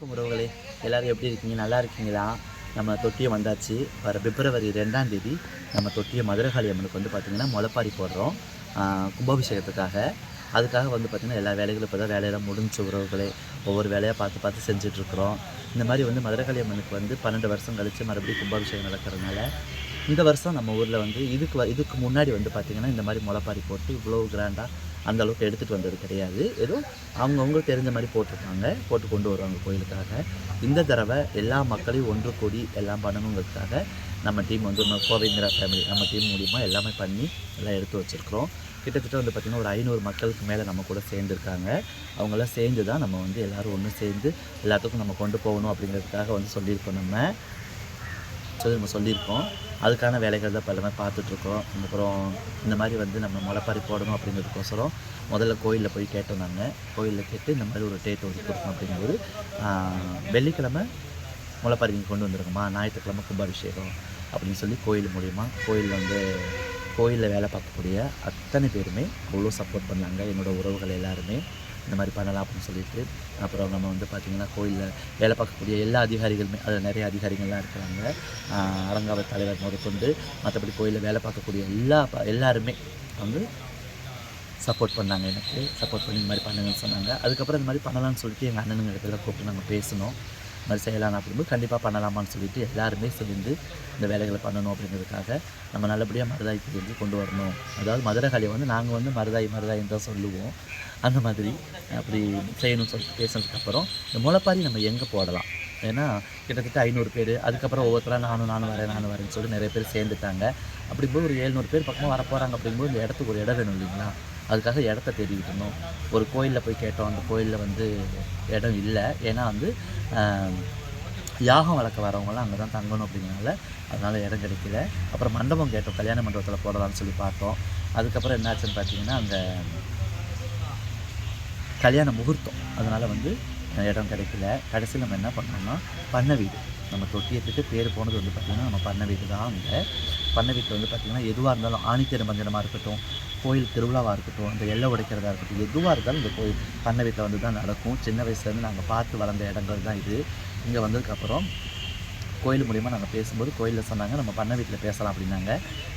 வணக்கம் உறவுகளே. எல்லாரும் எப்படி இருக்கீங்க? நல்லா இருக்கீங்களா? நம்ம தொட்டியம் வந்தாச்சு. வர பிப்ரவரி ரெண்டாம் தேதி நம்ம தொட்டிய மதுரகாளி அம்மனுக்கு வந்து பார்த்திங்கன்னா முளைப்பாரி போடுறோம். கும்பாபிஷேகத்துக்காக. அதுக்காக வந்து பார்த்திங்கன்னா எல்லா வேலைகளும் இப்போ தான் வேலையெல்லாம் முடிஞ்ச உறவுகளே. ஒவ்வொரு வேலையாக பார்த்து பார்த்து செஞ்சிட்ருக்குறோம். இந்த மாதிரி வந்து மதுரகாளி அம்மனுக்கு வந்து பன்னெண்டு வருஷம் கழித்து மறுபடியும் கும்பாபிஷேகம் நடக்கிறதுனால இந்த வருஷம் நம்ம ஊரில் வந்து இதுக்கு இதுக்கு முன்னாடி வந்து பார்த்திங்கன்னா இந்த மாதிரி முளைப்பாரி போட்டு இவ்வளோ கிராண்டாக அந்த அளவுக்கு எடுத்துகிட்டு வந்தது கிடையாது. ஏதோ அவங்கவுங்களுக்கு தெரிஞ்ச மாதிரி போட்டிருக்காங்க போட்டு கொண்டு வருவாங்க கோயிலுக்காக. இந்த தடவை எல்லா மக்களையும் ஒன்று கூடி எல்லாம் பண்ணணுங்கிறதுக்காக நம்ம டீம் வந்து நம்ம கோவிந்திரா ஃபேமிலி நம்ம டீம் மூலிமா எல்லாமே பண்ணி எல்லாம் எடுத்து வச்சுருக்குறோம். கிட்டத்தட்ட வந்து பார்த்திங்கன்னா ஒரு ஐநூறு மக்களுக்கு மேலே நம்ம கூட சேர்ந்துருக்காங்க. அவங்களாம் சேர்ந்து தான் நம்ம வந்து எல்லோரும் ஒன்று சேர்ந்து எல்லாத்துக்கும் நம்ம கொண்டு போகணும் அப்படிங்கிறதுக்காக வந்து சொல்லியிருக்கோம் நம்ம சொல்லி நம்ம. சொல்லியிருக்கோம். அதுக்கான வேலைகள் தான் இப்போ எல்லாமே பார்த்துட்ருக்கோம். அப்புறம் இந்த மாதிரி வந்து நம்ம முளைப்பாரி போடணும் அப்படிங்கிறதுக்கோசரம் முதல்ல கோயிலில் போய் கேட்டோம் நாங்கள் கோயிலில் கேட்டு இந்த மாதிரி ஒரு டேட் ஒதுக்கி கொடுக்கணும் அப்படிங்கும்போது வெள்ளிக்கிழமை முளைப்பாரி கொண்டு வந்துருங்கம்மா. ஞாயிற்றுக்கிழமை கும்பாபிஷேகம் அப்படின்னு சொல்லி கோயில் மூலிமா கோயிலில் வந்து கோயிலில் வேலை பார்க்கக்கூடிய அத்தனை பேருமே அவ்வளோ சப்போர்ட் பண்ணாங்க. என்னோட உறவுகள் எல்லாருமே. இந்த மாதிரி பண்ணலாம் அப்படின்னு சொல்லிட்டு அப்புறம் நம்ம வந்து பார்த்திங்கன்னா கோயிலில் வேலை பார்க்கக்கூடிய எல்லா அதிகாரிகளுமே அதில் நிறைய அதிகாரிகள்லாம் இருக்கிறாங்க. ஆஹ் தலைவர் முதற்கொண்டு மற்றபடி கோயிலில் வேலை பார்க்கக்கூடிய எல்லா ப- எல்லாருமே வந்து சப்போர்ட் பண்ணாங்க. எனக்கு சப்போர்ட் பண்ணி இந்த மாதிரி பண்ணுங்கன்னு சொன்னாங்க. அதுக்கப்புறம் இந்த மாதிரி பண்ணலாம்னு சொல்லிட்டு எங்கள் அண்ணனுங்க இடத்துல கூப்பிட்டு நாங்கள் பேசினோம். மாதிரி செய்யலாம் அப்படிங்கும்போது கண்டிப்பாக பண்ணலாமான்னு சொல்லிட்டு எல்லாருமே சேர்ந்து இந்த வேலைகளை பண்ணணும் அப்படிங்கிறதுக்காக நம்ம நல்லபடியாக மருதாய் தெரிஞ்சு கொண்டு வரணும். அதாவது மதுரகாளியை வந்து நாங்கள் வந்து மருதாய் மருதாயின்னு தான் சொல்லுவோம். அந்த மாதிரி அப்படி செய்யணும்னு சொல்லிட்டு பேசினதுக்கப்புறம் இந்த முளைப்பாரி நம்ம எங்கே போடலாம்? ஏன்னா கிட்டத்தட்ட ஐநூறு பேர் அதுக்கப்புறம் ஒவ்வொருத்தராக நானும் நானும் வரேன் நானும் வரேன்னு சொல்லி நிறைய பேர் சேர்ந்துட்டாங்க. அப்படிங்கும்போது ஒரு ஏழ்நூறு பேர் பக்கமாக வரப்போகிறாங்க அப்படிங்கும்போது இந்த இடத்துக்கு ஒரு இடம் வேணும் இல்லைங்களா? அதுக்காக இடத்த தேடிக்கிட்டு இருந்தோம். ஒரு கோயிலில் போய் கேட்டோம். அந்த கோயிலில் வந்து இடம் இல்லை. ஏன்னா வந்து யாகம் வளர்க்க வரவங்களாம் அங்கே தான் தங்கணும் அப்படிங்கிறனால அதனால் இடம் கிடைக்கல. அப்புறம் மண்டபம் கேட்டோம். கல்யாண மண்டபத்தில் போடலாம்னு சொல்லி பார்த்தோம். அதுக்கப்புறம் என்னாச்சுன்னு பார்த்தீங்கன்னா அங்கே கல்யாண முகூர்த்தம். அதனால் வந்து இடம் கிடைக்கல. கடைசியில் நம்ம என்ன பண்ணோம்னா பண்ணை வீடு. நம்ம தொட்டியத்துக்கு பேர் போனது வந்து பார்த்திங்கன்னா நம்ம பண்ணை வீடு தான் அங்கே. பண்ணை வீட்டில் வந்து பார்த்திங்கன்னா எதுவாக இருந்தாலும் ஆணித்தேர் பஞ்சனமாக இருக்கட்டும். கோயில் திருவிழாவாக இருக்கட்டும் அந்த எல்லை உடைக்கிறதா இருக்கட்டும் எதுவாக இருந்தாலும் இந்த கோயில் பண்ண வீட்டில் வந்து தான் நடக்கும். சின்ன வயசுலேருந்து நாங்கள் பார்த்து வளர்ந்த இடங்கள் தான் இது. இங்கே வந்ததுக்கப்புறம் கோயில் மூலிமா நாங்கள் பேசும்போது கோயிலில் சொன்னாங்க நம்ம பண்ணை வீட்டில் பேசலாம் அப்படின்னாங்க.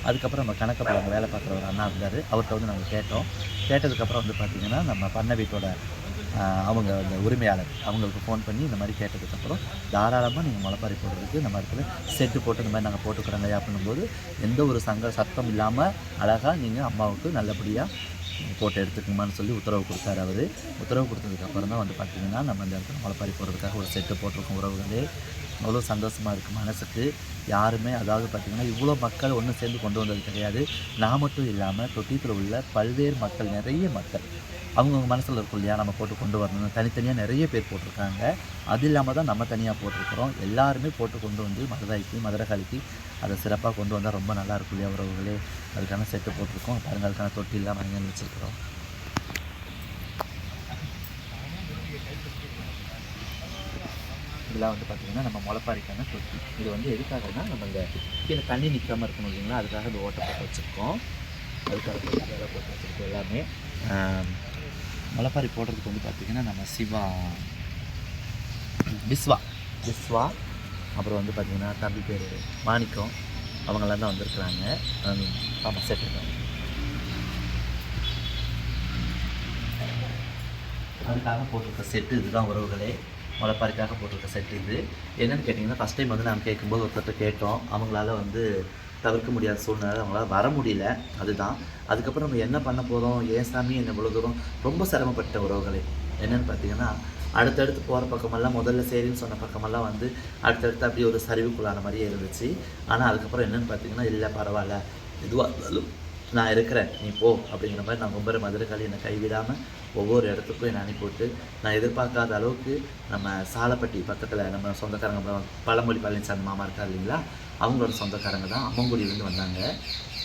அதுக்கப்புறம் நம்ம கணக்கப்பல் வேலை பார்க்குற ஒரு அண்ணா இருந்தார். அவர்கிட்ட வந்து நாங்கள் கேட்டோம். கேட்டதுக்கப்புறம் வந்து பார்த்திங்கன்னா நம்ம பண்ண வீட்டோட அவங்க அந்த உரிமையாளர் அவங்களுக்கு ஃபோன் பண்ணி இந்த மாதிரி கேட்டதுக்கப்புறம் தாராளமாக நீங்கள் முளைப்பாரி போடுறதுக்கு நம்ம இடத்துல செட்டு போட்டு இந்த மாதிரி நாங்கள் போட்டுக்கிறோங்க அப்படின்னும்போது எந்த ஒரு சங்க சத்தம் இல்லாமல் அழகாக நீங்கள் அம்மாவுக்கு நல்லபடியாக போட்டு எடுத்துக்கோமான்னு சொல்லி உத்தரவு கொடுத்தாரு அவர். உத்தரவு கொடுத்ததுக்கப்புறம் தான் வந்து பார்த்திங்கன்னா நம்ம இந்த இடத்துல முளைப்பாரி போடுறதுக்காக ஒரு செட்டு போட்டிருக்கோம் உறவுகளே. அவ்வளோ சந்தோஷமாக இருக்குது மனசுக்கு. யாருமே அதாவது பார்த்திங்கன்னா இவ்வளோ மக்கள் ஒன்று சேர்ந்து கொண்டு வந்தது கிடையாது. நான் மட்டும் இல்லாமல் தொட்டியத்தில் உள்ள பல்வேறு மக்கள் நிறைய மக்கள் அவங்கவுங்க மனசில் இருக்கும் இல்லையா நம்ம போட்டு கொண்டு வரணும் தனித்தனியாக நிறைய பேர் போட்டிருக்காங்க. அது இல்லாமல் தான் நம்ம தனியாக போட்டிருக்கிறோம். எல்லாருமே போட்டு கொண்டு வந்து மதுராய்க்கு மதுரகாளிக்கு அதை சிறப்பாக கொண்டு வந்தால் ரொம்ப நல்லா இருக்கும் இல்லையா உறவுகளே. அதுக்கான செட்டு போட்டிருக்கோம். பாருங்க அதுக்கான தொட்டி இல்லாமல் அங்கே வச்சுருக்கிறோம். இதெல்லாம் வந்து பார்த்திங்கன்னா நம்ம முளைப்பாரிக்கான தொட்டி. இது வந்து எதுக்காகனா நம்ம இந்த கீழே தண்ணி நிற்காமல் இருக்கணும் இல்லைங்களா? அதுக்காக இந்த ஓட்டை போட்டு வச்சுருக்கோம். அதுக்காக வேலை போட்டு வச்சுருக்கோம் எல்லாமே. முளைப்பாரி போடுறதுக்கு வந்து பார்த்திங்கன்னா நம்ம சிவா பிஸ்வா. பிஸ்வா. அப்புறம் வந்து பார்த்திங்கன்னா தம்பி பேர் மாணிக்கம். அவங்களாம் தான் வந்திருக்கிறாங்க. ஆமாம் செட்டு அதுக்காக போட்டிருக்க செட்டு இதுதான் உறவுகளே. முளைப்பாரிக்காக போட்டிருக்க செட்டு இது. என்னென்னு கேட்டிங்கன்னா ஃபஸ்ட் டைம் வந்து நாங்கள் கேட்கும்போது ஒருத்தர் கேட்டோம். அவங்களால வந்து தவிர்க்க முடியாத சூழ்நிலை அவங்களால வர முடியல. அதுதான். அதுக்கப்புறம் நம்ம என்ன பண்ண போகிறோம் ஏன் சாமி என்ன இவ்வளோ தூரம் ரொம்ப சிரமப்பட்ட உறவுகளே. என்னென்னு பார்த்தீங்கன்னா அடுத்தடுத்து போகிற பக்கமெல்லாம் முதல்ல சரின்னு சொன்ன பக்கமெல்லாம் வந்து அடுத்தடுத்து அப்படியே ஒரு சரிவுக்குள்ளான மாதிரியே இருந்துச்சு. ஆனால் அதுக்கப்புறம் என்னன்னு பார்த்தீங்கன்னா இல்லை பரவாயில்ல. எதுவாக இருந்தாலும் நான் இருக்கிறேன் நீ போ அப்படிங்கிற மாதிரி நான் ரொம்ப மதுரகாளி என்னை கைவிடாமல் ஒவ்வொரு இடத்துக்கும் என்னை அனுப்பிவிட்டு நான் எதிர்பார்க்காத அளவுக்கு நம்ம சாலப்பட்டி பக்கத்தில் நம்ம சொந்தக்காரங்க பழமொழி பழனிசாமி மாமா இருக்கார் இல்லைங்களா? அவங்களோட சொந்தக்காரங்க தான். அம்மங்குடியிலேருந்து வந்தாங்க.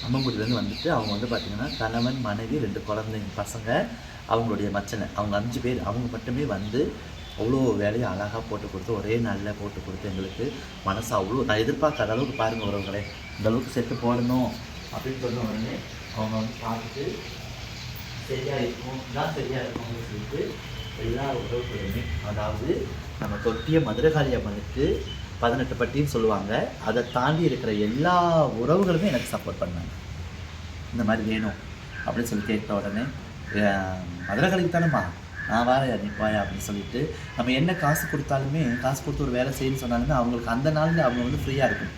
அம்மங்குடியிலேருந்து வந்துட்டு அவங்க வந்து பார்த்திங்கன்னா கணவன் மனைவி ரெண்டு குழந்தைங்க பசங்க அவங்களுடைய மச்சனை அவங்க அஞ்சு பேர் அவங்க மட்டுமே வந்து அவ்வளோ வேலையை அழகாக போட்டு கொடுத்து ஒரே நாளில் போட்டு கொடுத்து எங்களுக்கு மனசு அவ்வளோ நான் எதிர்பார்க்காத அளவுக்கு பாருங்கள் உறவுகளே இந்த அளவுக்கு செட்டு போடணும் அப்படின்னு சொன்ன உடனே அவங்க வந்து பார்த்துட்டு சரியாக இருக்கும் தான் சரியாக இருக்கும் அப்படின்னு சொல்லிட்டு எல்லா உறவுகளுமே அதாவது நம்ம தொட்டிய மதுரகாளி அம்மனுக்கு பதினெட்டு பட்டின்னு சொல்லுவாங்க அதை தாண்டி இருக்கிற எல்லா உறவுகளுமே எனக்கு சப்போர்ட் பண்ணாங்க இந்த மாதிரி வேணும் அப்படின்னு சொல்லி கேட்ட உடனே மதுரகாளிக்கு தானேம்மா நான் வேற நிற்பாயா அப்படின்னு சொல்லிட்டு நம்ம என்ன காசு கொடுத்தாலுமே காசு கொடுத்து ஒரு வேலை செய்யணும்னு சொன்னாலுமே அவங்களுக்கு அந்த நாளில் அவங்க வந்து ஃப்ரீயாக இருக்கும்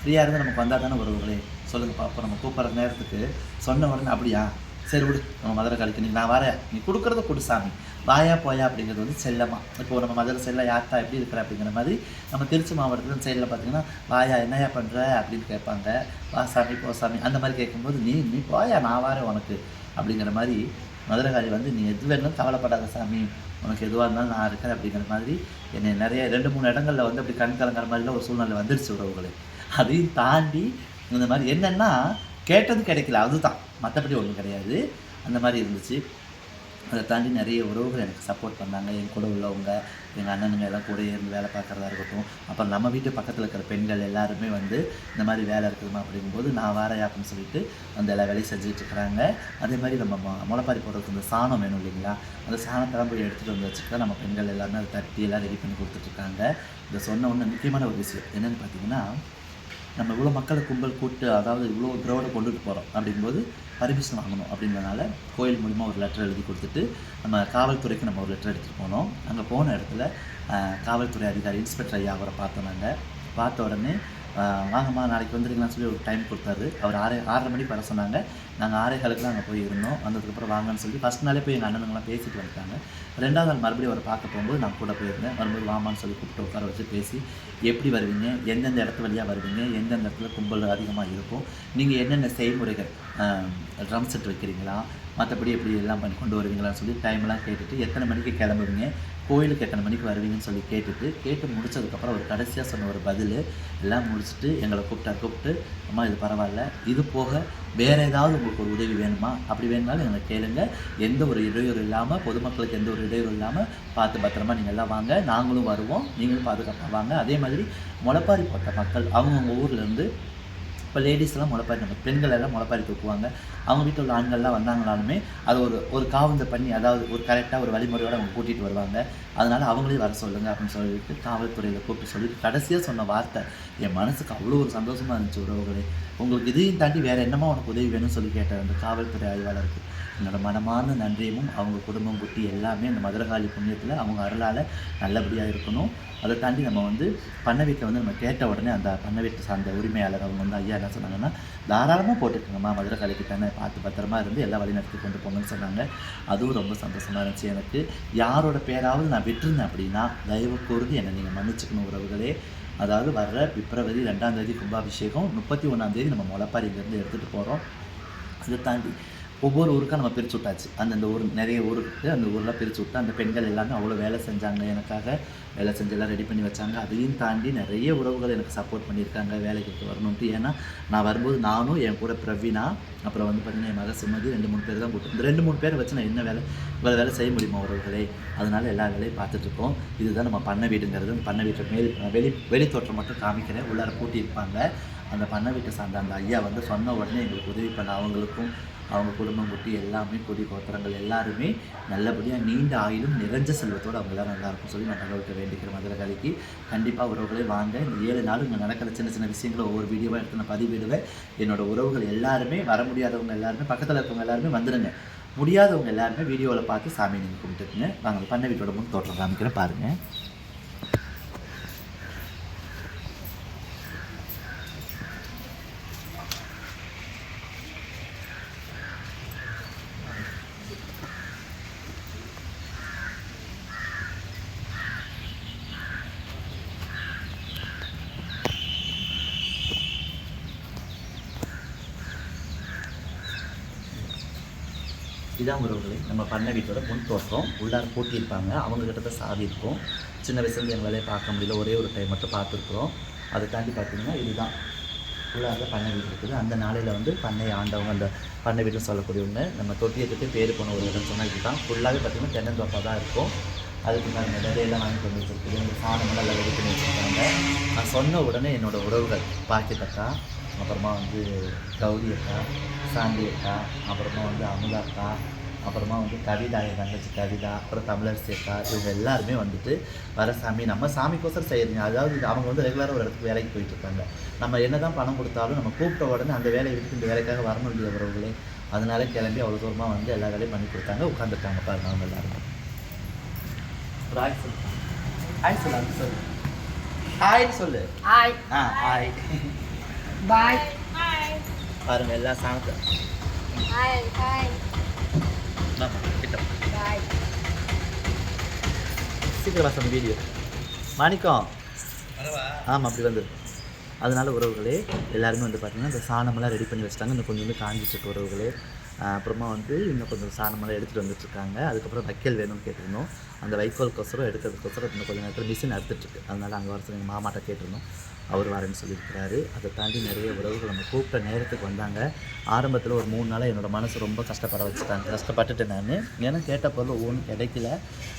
ஃப்ரீயாக இருந்தால் நமக்கு வந்தால் தானே உறவுகளே சொல்லுங்கள் பாப்போம். நம்ம கூப்பிட்ற நேரத்துக்கு சொன்ன உடனே அப்படியா? சரி விடு நம்ம மதுரை காலிக்கு நீ நான் வரேன். நீ கொடுக்குறத கொடு சாமி. வாயா போயா அப்படிங்கிறது வந்து செல்லமா. இப்போ நம்ம மதுரை செல்ல யாத்தா எப்படி இருக்கிற அப்படிங்கிற மாதிரி நம்ம திருச்சி மாவட்டத்தில் சைடில் பார்த்தீங்கன்னா வாயா என்னையா பண்ணுற அப்படின்னு கேட்பாங்க. வா சாமி போ சாமி. அந்த மாதிரி கேட்கும்போது நீ நீ போயா நான் வரேன் உனக்கு அப்படிங்கிற மாதிரி மதுரகாளி வந்து நீ எது வேணும் கவலைப்படாத சாமி. உனக்கு எதுவாக இருந்தாலும் நான் இருக்கேன் அப்படிங்கிற மாதிரி என்னை நிறைய ரெண்டு மூணு இடங்களில் வந்து அப்படி கண் கலங்குற மாதிரிலாம் ஒரு சூழ்நிலை வந்துருச்சு உறவுகளை. அதையும் தாண்டி இந்த மாதிரி என்னென்னா கேட்டது கிடைக்கல. அதுதான். மற்றபடி ஒன்றும் கிடையாது. அந்த மாதிரி இருந்துச்சு. அதை தாண்டி நிறைய உறவுகள் எனக்கு சப்போர்ட் பண்ணாங்க. என் கூட உள்ளவங்க எங்கள் அண்ணனுங்க எல்லாம் கூட இருந்து வேலை பார்க்குறதா இருக்கட்டும். அப்புறம் நம்ம வீட்டு பக்கத்தில் இருக்கிற பெண்கள் எல்லாருமே வந்து இந்த மாதிரி வேலை இருக்குதுமா அப்படிங்கும்போது நான் வாரையா? அப்படின்னு சொல்லிட்டு அந்த எல்லா வேலையும் செஞ்சுட்டு இருக்கிறாங்க. அதே மாதிரி நம்ம மொ- முளைப்பாரி போடுறதுக்கு இந்த சாணம் வேணும் இல்லைங்களா? அந்த சாணத்தெல்லாம் போய் எடுத்துகிட்டு வந்து வச்சுட்டு நம்ம பெண்கள் எல்லாருமே அதை தட்டி எல்லாம் ரெடி பண்ணி கொடுத்துட்ருக்காங்க இதை சொன்ன ஒன்று முக்கியமான ஒரு விஷயம் என்னென்னு பார்த்தீங்கன்னா நம்ம இவ்வளோ மக்களை கும்பல் கூட்டு அதாவது இவ்வளோ கிரௌடை கொண்டுட்டு போகிறோம் அப்படிங்கும்போது பர்மிஷன் வாங்கணும் அப்படின்றனால கோயில் மூலிமா ஒரு லெட்டர் எழுதி கொடுத்துட்டு நம்ம காவல்துறைக்கு நம்ம ஒரு லெட்டர் எடுத்துகிட்டு போனோம். அங்கே போன இடத்துல காவல்துறை அதிகாரி இன்ஸ்பெக்டர் ஐயா அவரை பார்த்தோம் நாங்கள் பார்த்த உடனே வாங்கம்மா நாளைக்கு வந்துருங்களான்னு சொல்லி ஒரு டைம் கொடுத்தாரு. அவர் ஆறு ஆறரை மணிக்கு வர சொன்னாங்க. நாங்கள் ஆறே காலுக்குலாம் அங்கே போய் இருந்தோம். வந்ததுக்கப்புறம் வாங்கன்னு சொல்லி ஃபஸ்ட் நாளே போய் எங்கள் அண்ணனுங்களாம் பேசிட்டு வந்துட்டாங்க. ரெண்டாவது நாள் மறுபடியும் அவரை பார்க்க போகும்போது நான் கூட போயிருந்தேன். வரும்போது வாமான்னு சொல்லி கூப்பிட்டு உட்கார வச்சு பேசி எப்படி வருவீங்க? எந்தெந்த இடத்து வழியாக வருவீங்க? எந்தெந்த இடத்துல கும்பல் அதிகமாக இருக்கும்? நீங்கள் என்னென்ன செய்முறைகள் ட்ரம் செட் வைக்கிறீங்களா? மற்றபடி எப்படி எல்லாம் பண்ணி கொண்டு வருவீங்களான்னு சொல்லி டைம்லாம் கேட்டுட்டு எத்தனை மணிக்கு கிளம்புவீங்க? கோயிலுக்கு எத்தனை மணிக்கு வருவீங்கன்னு சொல்லி கேட்டுட்டு கேட்டு முடிச்சதுக்கப்புறம் ஒரு கடைசியாக சொன்ன ஒரு பதில் எல்லாம் முடிச்சுட்டு எங்களை கூப்பிட்டா கூப்பிட்டு அம்மா இது பரவாயில்ல. இது போக வேறு ஏதாவது உங்களுக்கு ஒரு உதவி வேணுமா? அப்படி வேணுனாலும் எங்களை கேளுங்க. எந்த ஒரு இடையூறு இல்லாமல் பொதுமக்களுக்கு எந்த ஒரு இடையூறு இல்லாமல் பார்த்து பத்திரமா நீங்கள் எல்லாம் வாங்க. நாங்களும் வருவோம். நீங்களும் பாதுகாப்பாக வாங்க. அதே மாதிரி முளப்பாரி போட்ட மக்கள் அவங்கவுங்க ஊர்லேருந்து இப்போ லேடிஸ்லாம் முளைப்பாரி நம்ம பெண்கள் எல்லாம் முளைப்பாரி தூக்குவாங்க. அவங்க வீட்டில் உள்ள ஆண்கள்லாம் வந்தாங்கனாலுமே அது ஒரு ஒரு காவந்த பண்ணி அதாவது ஒரு கரெக்டாக ஒரு வழிமுறையோடு அவங்க கூட்டிகிட்டு வருவாங்க. அதனால் அவங்களே வர சொல்லுங்க அப்படின்னு சொல்லிட்டு காவல்துறையில் கூப்பிட்டு சொல்லிட்டு கடைசியாக சொன்ன வார்த்தை என் மனசுக்கு அவ்வளோ ஒரு சந்தோஷமாக இருந்துச்சு உறவுகளே. உங்களுக்கு இதையும் தாண்டி வேறு என்னமா உனக்கு உதவி வேணும்னு சொல்லி கேட்ட அந்த காவல்துறை ஆய்வாளருக்கு என்னோட மனமான நன்றியும் அவங்க குடும்பம் குட்டி எல்லாமே அந்த மதுரகாளி புண்ணியத்தில் அவங்க அருளால் நல்லபடியாக இருக்கணும். அதை தாண்டி நம்ம வந்து பண்ணை வீட்டில் வந்து நம்ம கேட்ட உடனே அந்த பண்ண வீட்டை சார்ந்த உரிமையாளர் அவங்க வந்து ஐயா என்ன சொன்னாங்கன்னா தாராளமாக போட்டுக்கோங்கம்மா மதுரகாளிக்கு தானே பார்த்து பத்திரமா இருந்து எல்லா வழி நடத்தி கொண்டு போங்கன்னு சொன்னாங்க. அதுவும் ரொம்ப சந்தோஷமாக இருந்துச்சு எனக்கு. யாரோட பேராவது நான் விட்டுருந்தேன் அப்படின்னா தயவு கூர்ந்து என்னை நீங்கள் மன்னிச்சுக்கணும் உறவுகளே. அதாவது வர்ற பிப்ரவரி ரெண்டாம் தேதி கும்பாபிஷேகம் முப்பத்தி ஒன்றாம் தேதி நம்ம முளப்பாரியிலேருந்து எடுத்துகிட்டு போகிறோம் அதை தாண்டி ஒவ்வொரு ஊருக்காக நம்ம பிரித்து விட்டாச்சு. அந்தந்த ஊர் நிறைய ஊருக்கு அந்த ஊரில் பிரித்து விட்டு அந்த பெண்கள் எல்லாமே அவ்வளோ வேலை செஞ்சாங்க. எனக்காக வேலை செஞ்சு எல்லாம் ரெடி பண்ணி வச்சாங்க. அதையும் தாண்டி நிறைய உறவுகள் எனக்கு சப்போர்ட் பண்ணியிருக்காங்க. வேலைக்கு வரணுன்ட்டு ஏன்னா நான் வரும்போது நானும் என் கூட பிரவீனா அப்புறம் வந்து பார்த்தீங்கன்னா என் மக சுமதி ரெண்டு மூணு பேர் தான் கூப்பிட்டு இந்த ரெண்டு மூணு பேரை வச்சு நான் என்ன வேலை இவ்வளோ வேலை செய்ய முடியுமா உறவுகளே? அதனால எல்லா வேலையும் பார்த்துட்ருக்கோம். இதுதான் நம்ம பண்ணை வீடுங்கிறது. பண்ண பண்ணை வீட்டு மேல் வெளி வெளி தோற்றம் மட்டும் காமிக்கிறேன். உள்ளார கூட்டியிருப்பாங்க அந்த பண்ணை வீட்டை சார்ந்த அந்த ஐயா வந்து சொன்ன உடனே எங்களுக்கு உதவி பண்ண அவங்களுக்கும் அவங்க குடும்பம் குட்டி எல்லாமே கொடி கோத்திரங்கள் எல்லாருமே நல்லபடியாக நீண்ட ஆயிலும் நிறைஞ்ச செல்வத்தோடு அவங்க எல்லாம் நல்லா இருக்கும் சொல்லி நான் கடவுள்கிட்ட வேண்டிக்கிறேன் மதுரகாளிக்கு கண்டிப்பாக உறவுகளே வாங்க. இந்த ஏழு நாள் இங்கே நடக்கிற சின்ன சின்ன விஷயங்களை ஒவ்வொரு வீடியோவாக எடுத்து நான் பதிவிடுவேன். என்னோட உறவுகள் எல்லாருமே வர முடியாதவங்க எல்லாருமே பக்கத்தில் இருக்கவங்க எல்லாருமே வந்துடுங்க முடியாதவங்க எல்லாருமே வீடியோவில் பார்த்து சாமி நீங்கள் கும்பிட்டுக்குங்க. நாங்கள் பண்ண வீட்டோட முன் தோற்றம் காமிக்கிறேன் பாருங்கள் இதுதான் உறவுகளை நம்ம பண்ண வீட்டோட முன் தோற்றம் உள்ளார பூட்டியிருப்பாங்க. அவங்க கிட்ட தான் சாவி இருக்கும் சின்ன வயசுலேருந்து எங்களாலே பார்க்க முடியல. ஒரே ஒரு டைம் மட்டும் பார்த்துருக்குறோம். அதை தாண்டி பார்த்தீங்கன்னா இதுதான். உள்ளார பண்ணை வீடு இருக்குது. அந்த நாளையில் வந்து பண்ணை ஆண்டவங்க அந்த பண்ணை வீட்டில் சொல்லக்கூடியவங்க நம்ம தொட்டியத்துக்கு பேர் போன ஒரு இடம் சொன்னால் இதுதான். ஃபுல்லாகவே பார்த்தீங்கன்னா தென்னந்தோப்பாக தான் இருக்கும். அதுக்கு நான் விதையெல்லாம் வாங்கி கொண்டு வச்சிருக்குது இந்த சாணமெல்லாம் எல்லாம் ரெடி பண்ணி வச்சுருக்காங்க. நான் சொன்ன உடனே என்னோட உறவுகள் பாக்கியத்தக்கா அப்புறமா வந்து கௌரி அக்கா சாந்தி அக்கா அப்புறமா வந்து அமுதா அக்கா அப்புறமா வந்து கவிதா என் தங்கச்சி கவிதா அப்புறம் தமிழர் சேக்கா இவங்க எல்லாருமே வந்துட்டு வர சாமி நம்ம சாமிக்கோசரம் செய்யறீங்க அதாவது அவங்க வந்து ரெகுலராக ஒரு இடத்துக்கு வேலைக்கு போயிட்டு இருக்காங்க. நம்ம என்ன தான் பணம் கொடுத்தாலும் நம்ம கூப்பிட்ட உடனே அந்த வேலையை விட்டுட்டு இந்த வேலைக்காக வரணும் இல்லையா உறவுகளே அதனால கிளம்பி அவ்வளோ தூரமாக வந்து எல்லா வேலையும் பண்ணி கொடுத்தாங்க. உட்காந்துருக்காங்க பாருங்க அவங்க எல்லாரும். ஹாய் சொல்லு. ஹாய் சொல்லு சொல்லு. ஹாய் சொல்லு. ஹாய் ஆ ஹாய் பாய் பாருங்க எல்லா சாணத்தை ஹாய் ஹாய் சீக்கிரம் வாசம் வீடியோ மாணிக்கம். ஆமாம் அப்படி வந்துரு அதனால உறவுகளே எல்லாருமே வந்து பார்த்திங்கன்னா இந்த சாணமெல்லாம் ரெடி பண்ணி வச்சிட்டாங்க. இன்னும் கொஞ்சம் வந்து இருக்கு உறவுகளே. அப்புறமா வந்து இன்னும் கொஞ்சம் சாணமெல்லாம் எடுத்துகிட்டு வந்துட்டுருக்காங்க. அதுக்கப்புறம் வைக்கல் வேணும்னு கேட்டிருந்தோம். அந்த வைக்கோலுக்கொசரம் எடுக்கிறதுக்கொசரம் இன்னும் கொஞ்சம் நேரத்தில் மிஷின் அறுத்துட்ருக்கு அதனால் அங்கே வர சொல்லி எங்கள் மாமாட்ட கேட்டிருந்தோம். அவர் வரேன்னு சொல்லியிருக்கிறாரு. அதை தாண்டி நிறைய உறவுகள் நம்ம கூப்பிட்ட நேரத்துக்கு வந்தாங்க. ஆரம்பத்தில் ஒரு மூணு நாளாக என்னோடய மனசு ரொம்ப கஷ்டப்பட வச்சுட்டாங்க. கஷ்டப்பட்டுட்டேன் நான். ஏன்னா கேட்ட பொருள் ஒவ்வொன்றும் கிடைக்கல.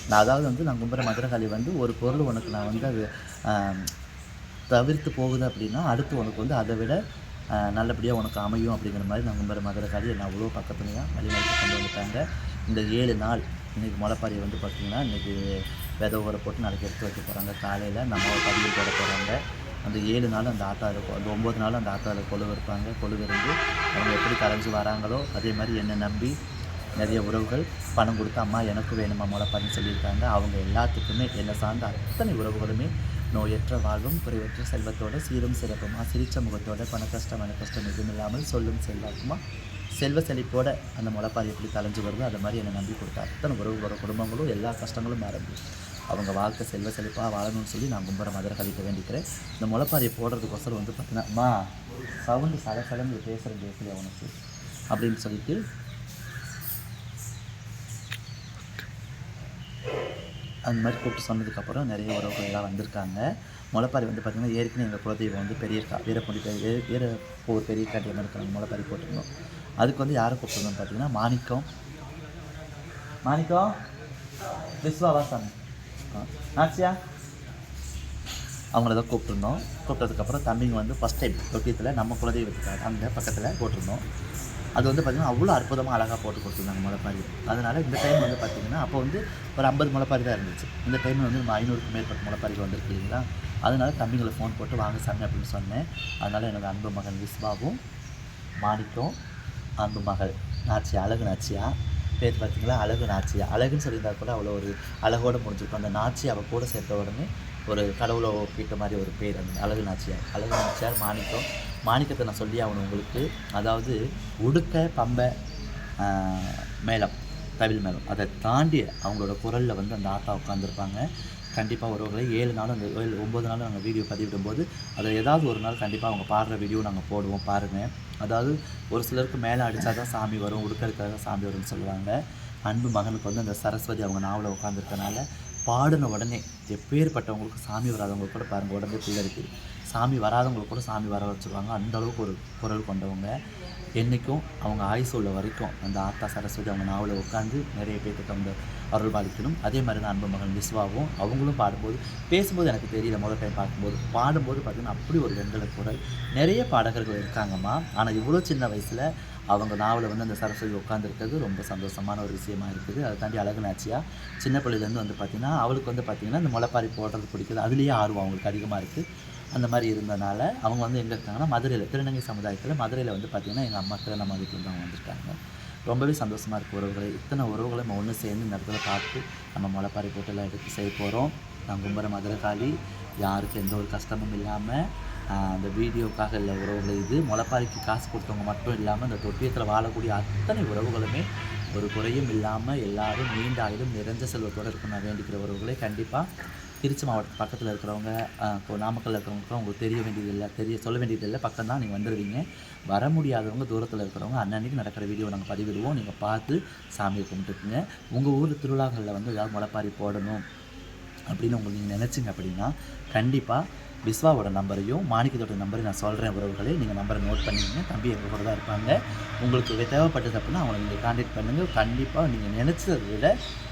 நான் அதாவது வந்து நான் கும்புற மதுரகாளி வந்து ஒரு பொருள் உனக்கு நான் வந்து அது தவிர்த்து போகுது அப்படின்னா அடுத்து உனக்கு வந்து அதை விட நல்லபடியாக உனக்கு அமையும் அப்படிங்கிற மாதிரி நான் கும்புற மதுரகாளி நான் அவ்வளோ பக்கத்துலையும் வழிநடத்தி கொண்டு வந்துட்டாங்க. இந்த ஏழு நாள் இன்றைக்கி முளைப்பாரி வந்து பார்த்திங்கன்னா இன்றைக்கி வித ஊற போட்டு நாளைக்கு எடுத்து வைக்க போகிறாங்க காலையில் நம்ம பதிவு போட போகிறாங்க அந்த ஏழு நாள் அந்த ஆத்தாவில் அந்த ஒம்பது நாள் அந்த ஆத்தாவில் கொழுவு இருப்பாங்க கொழுவு இருந்து அவங்க எப்படி கரைஞ்சி வராங்களோ அதே மாதிரி என்னை நம்பி நிறைய உறவுகள் பணம் கொடுத்து அம்மா எனக்கு வேணுமா முளைப்பாரின்னு சொல்லியிருக்காங்க. அவங்க எல்லாத்துக்குமே என்னை சார்ந்த அத்தனை உறவுகளுமே நோயற்ற வாழ்வும் குறைவற்ற செல்வத்தோட சீரும் சிறப்புமா? சிரிச்ச முகத்தோட பண கஷ்டம் மன கஷ்டம் எதுவும் இல்லாமல் சொல்லும் செல்வாக்குமா? செல்வ செழிப்போட அந்த முளைப்பாரி எப்படி கலைஞ்சு வருதோ அது மாதிரி என்னை நம்பி கொடுத்தா அத்தனை உறவுகளோட குடும்பங்களும் எல்லா கஷ்டங்களும் மறந்து அவங்க வாழ்க்கை செல்வ செழிப்பாக வாழணும்னு சொல்லி நான் கும்புற மதுரை கழிக்க வேண்டிக்கிறேன். இந்த முளைப்பாரியை போடுறதுக்கோசரம் வந்து பார்த்தீங்கன்னா அம்மா சவுண்டு சட பேசுகிறேன் பேசுகிற பேசலையா உனக்கு அப்படின்னு சொல்லிட்டு அந்த மாதிரி கூப்பிட்டு சொன்னதுக்கப்புறம் நிறைய உறவுகள்லாம் வந்திருக்காங்க. முளைப்பாரி வந்து பார்த்திங்கன்னா ஏற்கனவே எங்கள் குலதெய்வம் வந்து பெரிய இருக்கா வீரப்பொடி பெரிய வீர ஒரு பெரிய காட்டியம் இருக்கிறாங்க முளைப்பாரி போட்டிருந்தோம். அதுக்கு வந்து யாரை கூப்பிட்டுருந்தோம் பார்த்தீங்கன்னா மாணிக்கம். மாணிக்கம்? விஸ்வாவா சாமி. நாச்சியா? அவங்கள தான் கூப்பிட்ருந்தோம் கூப்பிட்டதுக்கப்புறம் தம்பிங்க வந்து ஃபஸ்ட் டைம் தொட்டியத்தில் நம்ம குலதெய்வத்துக்காக அங்கே பக்கத்தில் போட்டிருந்தோம். அது வந்து பார்த்திங்கன்னா அவ்வளோ அற்புதமாக அழகாக போட்டு கொடுத்துருந்தாங்க முளைப்பாரி. அதனால் இந்த டைம் வந்து பார்த்திங்கன்னா அப்போ வந்து ஒரு ஐம்பது முளைப்பாரி தான் இருந்துச்சு. இந்த டைம் வந்து நம்ம ஐநூறுக்கு மேற்பட்ட முளைப்பாரிகள் வந்திருக்கு இல்லைங்களா? அதனால் தம்பிங்களை ஃபோன் போட்டு வாங்க சாமி அப்படின்னு சொன்னேன். அதனால் என்னோட அன்பு மகன் விஸ்வாவும் மாணிக்கம் அன்பு மகள் நாச்சி அழகு நாச்சியா பேர் பார்த்திங்களா அழகு நாச்சியா. அழகுன்னு சொல்லியிருந்தா கூட அவ்வளோ ஒரு அழகோட முடிஞ்சிருக்கும். அந்த நாச்சி அவள் கூட சேர்த்த உடனே ஒரு கடவுளை ஒப்பிட்ட மாதிரி ஒரு பேர் அந்த அழகு நாச்சியார் அழகு நாச்சியார் மாணிக்கம் மாணிக்கத்தை நான் சொல்லி ஆகணும் உங்களுக்கு. அதாவது உடுக்க பம்பை மேளம் தவில் மேளம். அதை தாண்டி அவங்களோட குரலில் வந்து அந்த ஆத்தா உட்காந்துருப்பாங்க கண்டிப்பாக ஒருவர்களை ஏழு நாளும் அந்த ஏழு ஒம்பது நாளும் நாங்கள் வீடியோ பதிவிடும்போது அதில் ஏதாவது ஒரு நாள் கண்டிப்பாக அவங்க பாடுற வீடியோ நாங்கள் போடுவோம் பாருங்கள் அதாவது ஒரு சிலருக்கு மேலே அடித்தா தான் சாமி வரும் உடுக்கிறதுக்காக தான் சாமி வரும்னு சொல்லுவாங்க. அன்பு மகனுக்கு வந்து அந்த சரஸ்வதி அவங்க நாவலில் உட்காந்துருக்கனால பாடின உடனே எப்பேற்பட்டவங்களுக்கு சாமி வராதவங்களுக்கு கூட பாருங்கள் உடனே பிள்ளை இருக்குது சாமி வராதவங்களுக்கு கூட சாமி வர வச்சுருவாங்க. அந்தளவுக்கு ஒரு குரல் கொண்டவங்க. என்றைக்கும் அவங்க ஆயுசு உள்ள வரைக்கும் அந்த ஆத்தா சரஸ்வதி அவங்க நாவலில் உட்காந்து நிறைய பேர்த்துக்கு அவங்க அருள் பாலிக்கணும். அதே மாதிரி தான் அன்பு மகன் விஸ்வாவும் அவங்களும் பாடும்போது பேசும்போது எனக்கு தெரியல. முதல் டைம் பார்க்கும்போது பாடும்போது பார்த்தீங்கன்னா அப்படி ஒரு வெண்கல குரல். நிறைய பாடகர்கள் இருக்காங்கம்மா. ஆனால் இவ்வளோ சின்ன வயசில் அவங்க நாவலில் வந்து அந்த சரஸ்வதி உட்காந்துருக்கிறது ரொம்ப சந்தோஷமான ஒரு விஷயமா இருக்குது. அதை தாண்டி அழகுநாச்சியா சின்ன பிள்ளையிலேருந்து வந்து பார்த்திங்கன்னா அவளுக்கு வந்து பார்த்திங்கன்னா இந்த முளைப்பாரி போடுறது பிடிக்குது. அதுலேயே ஆர்வம் அவங்களுக்கு அதிகமாக இருக்குது அந்த மாதிரி இருந்தனால அவங்க வந்து எங்கே இருக்காங்கன்னா மதுரையில் திருநங்கை சமுதாயத்தில் மதுரையில் வந்து பார்த்திங்கன்னா எங்கள் அம்மாக்கள் நம்ம வீட்டில் தான் வந்திருக்காங்க ரொம்பவே சந்தோஷமாக இருக்குது உறவுகளை. இத்தனை உறவுகளை நம்ம ஒன்று சேர்ந்து இந்த இடத்துல பார்த்து நம்ம முளைப்பாரி போட்டெல்லாம் எடுத்து செய்ய போகிறோம் நான் கும்புற மதுரை காளி யாருக்கும் எந்த ஒரு கஷ்டமும் இல்லாமல் அந்த வீடியோக்காக இல்லை உறவுகள் இது முளைப்பாரிக்கு காசு கொடுத்தவங்க மட்டும் இல்லாமல் இந்த தொட்டியத்தில் வாழக்கூடிய அத்தனை உறவுகளுமே ஒரு குறையும் இல்லாமல் எல்லாரும் நீண்ட ஆயுளும் நிறைஞ்ச செல்வத்தோடு இருக்கணும். நான் வேண்டிக்கிற உறவுகளை கண்டிப்பாக திருச்சி மாவட்டத்து பக்கத்தில் இருக்கிறவங்க ஆஹ், இப்போ நாமக்கல்ல இருக்கிறவங்களுக்குலாம் உங்களுக்கு தெரிய வேண்டியதில்லை தெரிய சொல்ல வேண்டியதில்லை பக்கம் தான் நீங்கள் வந்துடுவீங்க வர முடியாதவங்க தூரத்தில் இருக்கிறவங்க அன்னன்னைக்கு நடக்கிற வீடியோ நாங்கள் பதிவிடுவோம். நீங்கள் பார்த்து சாமியை கும்பிட்டுக்குங்க. உங்கள் ஊர் திருவிழாக்களில் வந்து ஏதாவது முளைப்பாரி போடணும் அப்படின்னு உங்களுக்கு நீங்கள் நினச்சிங்க அப்படின்னா கண்டிப்பாக விஸ்வாவோட நம்பரையும் மாணிக்கத்தோட நம்பரையும் நான் சொல்கிறேன் உறவுகளே. நீங்கள் நம்பரை நோட் பண்ணிக்கங்க. தம்பி எங்கள் கூட தான் இருப்பாங்க. உங்களுக்கு தேவைப்பட்டது அப்படின்னா அவங்களை நீங்கள் காண்டாக்ட் பண்ணுங்கள் கண்டிப்பாக நீங்கள் நினச்சதை விட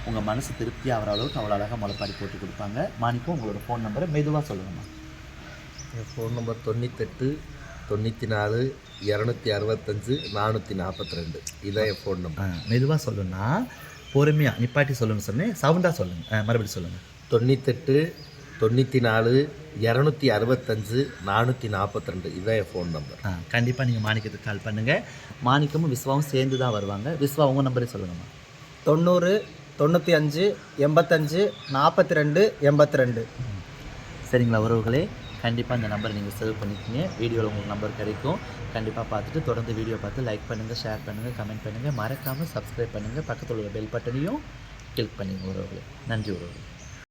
உங்கள் மனசு திருப்தி ஆகிற அளவுக்கு அவ்வளோ அழகாக முளைப்பாரி போட்டு கொடுப்பாங்க. மாணிக்கம் உங்களோட ஃபோன் நம்பரை மெதுவாக சொல்லுங்கம்மா. என் ஃபோன் நம்பர் தொண்ணூத்தெட்டு தொண்ணூற்றி நாலு இரநூத்தி அறுபத்தஞ்சு நானூற்றி நாற்பத்தி ரெண்டு இதான் என் ஃபோன் நம்பர் மெதுவாக சொல்லணும்னா பொறுமையாக நிப்பாட்டி சொல்லணும்னு சொன்னேன். சவுண்டாக சொல்லுங்கள் மறுபடியும் சொல்லுங்கள் தொண்ணூத்தெட்டு தொண்ணூற்றி நாலு இரநூத்தி அறுபத்தஞ்சு நானூற்றி நாற்பத்தி ரெண்டு இதான் என் ஃபோன் நம்பர் ஆ கண்டிப்பாக நீங்கள் மாணிக்கத்துக்கு கால் பண்ணுங்கள் மாணிக்கமும் விஸ்வாவும் சேர்ந்து தான் வருவாங்க. விஸ்வா உங்கள் நம்பரே சொல்லுங்கம்மா. தொண்ணூறு தொண்ணூற்றி அஞ்சு எண்பத்தஞ்சு நாற்பத்தி ரெண்டு எண்பத்தி ரெண்டு சரிங்களா உறவுகளே? கண்டிப்பாக இந்த நம்பரை நீங்கள் சேவ் பண்ணிக்கோங்க. வீடியோவில் உங்களுக்கு நம்பர் கிடைக்கும். கண்டிப்பாக பார்த்துட்டு தொடர்ந்து வீடியோ பார்த்து லைக் பண்ணுங்கள் ஷேர் பண்ணுங்கள் கமெண்ட் பண்ணுங்கள் மறக்காமல் சப்ஸ்கிரைப் பண்ணுங்கள் பக்கத்தில் உள்ள பெல் பட்டனையும் கிளிக் பண்ணுங்கள் உறவுகளே. நன்றி உறவுகளே.